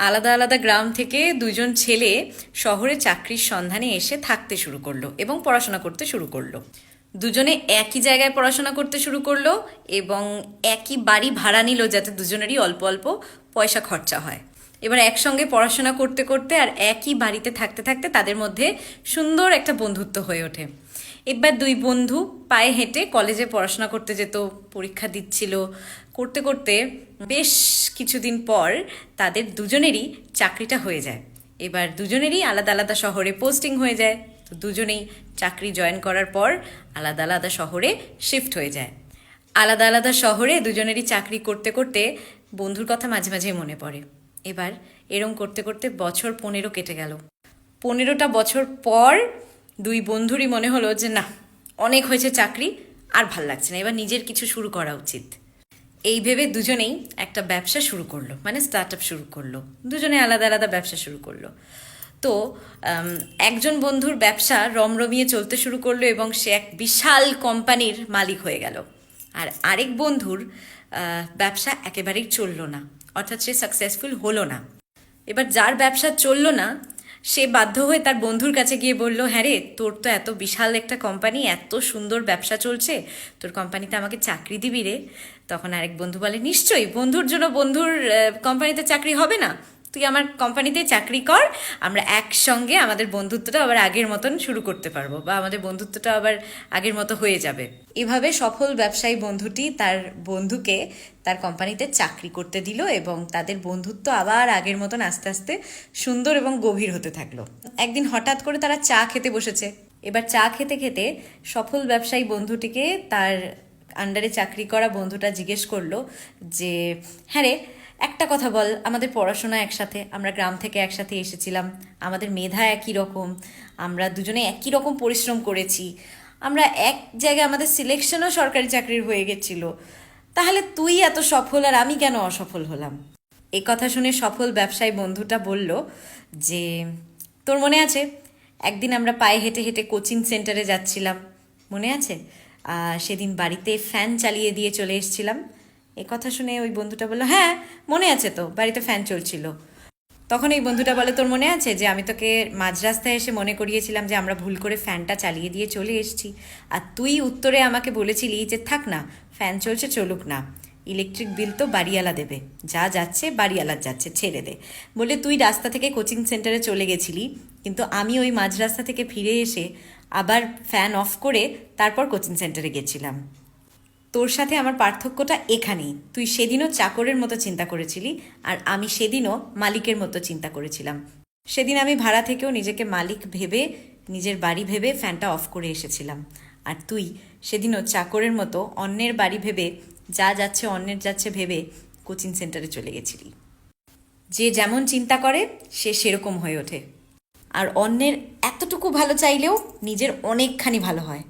আলাদা আলাদা গ্রাম থেকে দুজন ছেলে শহরে চাকরির সন্ধানে এসে থাকতে শুরু করল এবং পড়াশোনা করতে শুরু করল। দুজনে একই জায়গায় পড়াশোনা করতে শুরু করল এবং একই বাড়ি ভাড়া নিল যাতে দুজনেরই অল্প অল্প পয়সা খরচা হয়। এবার একসঙ্গে পড়াশোনা করতে করতে আর একই বাড়িতে থাকতে থাকতে তাদের মধ্যে সুন্দর একটা বন্ধুত্ব হয়ে ওঠে। এবার দুই বন্ধু পায়ে হেঁটে কলেজে পড়াশোনা করতে যেত, পরীক্ষা দিচ্ছিল। করতে করতে বেশ কিছুদিন পর তাদের দুজনেরই চাকরিটা হয়ে যায়। এবার দুজনেরই আলাদা আলাদা শহরে পোস্টিং হয়ে যায়। তো দুজনেই চাকরি জয়েন করার পর আলাদা আলাদা শহরে শিফট হয়ে যায়। আলাদা আলাদা শহরে দুজনেরই চাকরি করতে করতে বন্ধুর কথা মাঝে মাঝে মনে পড়ে। এবার এরম করতে করতে বছর পনেরো কেটে গেল। পনেরোটা বছর পর দুই বন্ধুরই মনে হলো যে, না, অনেক হয়েছে চাকরি, আর ভালো লাগছে না। এবার নিজের কিছু শুরু করা উচিত। এই ভেবে দুজনেই একটা ব্যবসা শুরু করল মানে স্টার্ট আপ শুরু করল। দুজনে আলাদা আলাদা ব্যবসা শুরু করল। তো একজন বন্ধুর ব্যবসা রমরমিয়ে চলতে শুরু করল এবং সে এক বিশাল কোম্পানির মালিক হয়ে গেল। আর আরেক বন্ধুর ব্যবসা একেবারেই চলল না, অর্থাৎ সে সাকসেসফুল হলো না। এবার যার ব্যবসা চলল না, সে বাধ্য হয়ে তার বন্ধুর কাছে গিয়ে বলল হ্যাঁ রে, তোর তো এত বিশাল একটা কোম্পানি এত সুন্দর ব্যবসা চলছে, তোর কোম্পানিতে আমাকে চাকরি দিবি রে? তখন আরেক বন্ধু বলে, নিশ্চয়ই, বন্ধুর জন্য বন্ধুর কোম্পানিতে চাকরি হবে না? তুই আমার কোম্পানিতে চাকরি কর, আমরা একসঙ্গে আমাদের বন্ধুত্বটা আবার আগের মতন শুরু করতে পারব বা আমাদের বন্ধুত্বটা আবার আগের মতো হয়ে যাবে। এভাবে সফল ব্যবসায়ী বন্ধুটি তার বন্ধুকে তার কোম্পানিতে চাকরি করতে দিল এবং তাদের বন্ধুত্ব আবার আগের মতন আস্তে আস্তে সুন্দর এবং গভীর হতে থাকল। একদিন হঠাৎ করে তারা চা খেতে বসেছে। এবার চা খেতে খেতে সফল ব্যবসায়ী বন্ধুটিকে তার আন্ডারে চাকরি করা বন্ধুটা জিজ্ঞেস করল যে হ্যাঁ রে একটা কথা বল, আমাদের পড়াশোনা একসাথে, আমরা গ্রাম থেকে একসাথে এসেছিলাম, আমাদের মেধা একই রকম, আমরা দুজনে একই রকম পরিশ্রম করেছি, আমরা এক জায়গায় আমাদের সিলেকশনও সরকারি চাকরির হয়ে গেছিল, তাহলে তুই এত সফল আর আমি কেন অসফল হলাম? এই কথা শুনে সফল ব্যবসায়ী বন্ধুটা বলল যে, তোর মনে আছে? একদিন আমরা পায়ে হেঁটে হেঁটে কোচিং সেন্টারে যাচ্ছিলাম, মনে আছে? সেদিন বাড়িতে ফ্যান চালিয়ে দিয়ে চলে এসেছিলাম এ কথা শুনে ওই বন্ধুটা বলল হ্যাঁ মনে আছে তো, বাড়িতে ফ্যান চলছিল। তখন এই বন্ধুটা বলে, তোর মনে আছে যে আমি তোকে মাঝ রাস্তায় এসে মনে করিয়েছিলাম যে আমরা ভুল করে ফ্যানটা চালিয়ে দিয়ে চলে এসেছি? আর তুই উত্তরে আমাকে বলেছিলি যে থাক না ফ্যান চলছে চলুক না ইলেকট্রিক বিল তো বাড়িওয়ালা দেবে, যা যাচ্ছে বাড়িওয়ালার যাচ্ছে, ছেড়ে দে। বলে তুই রাস্তা থেকে কোচিং সেন্টারে চলে গেছিলি, কিন্তু আমি ওই মাঝ রাস্তা থেকে ফিরে এসে আবার ফ্যান অফ করে তারপর কোচিং সেন্টারে গেছিলাম। তোর সাথে আমার পার্থক্যটা এখানেই। তুই সেদিনও চাকরের মতো চিন্তা করেছিলি, আর আমি সেদিনও মালিকের মতো চিন্তা করেছিলাম। সেদিন আমি ভাড়া থেকেও নিজেকে মালিক ভেবে, নিজের বাড়ি ভেবে ফ্যানটা অফ করে এসেছিলাম। আর তুই সেদিনও চাকরের মতো অন্যের বাড়ি ভেবে, যা যাচ্ছে অন্যের যাচ্ছে ভেবে কোচিং সেন্টারে চলে গেছিলি। যে যেমন চিন্তা করে, সে সেরকম হয়ে ওঠে। আর অন্যের এতটুকু ভালো চাইলেও নিজের অনেকখানি ভালো হয়।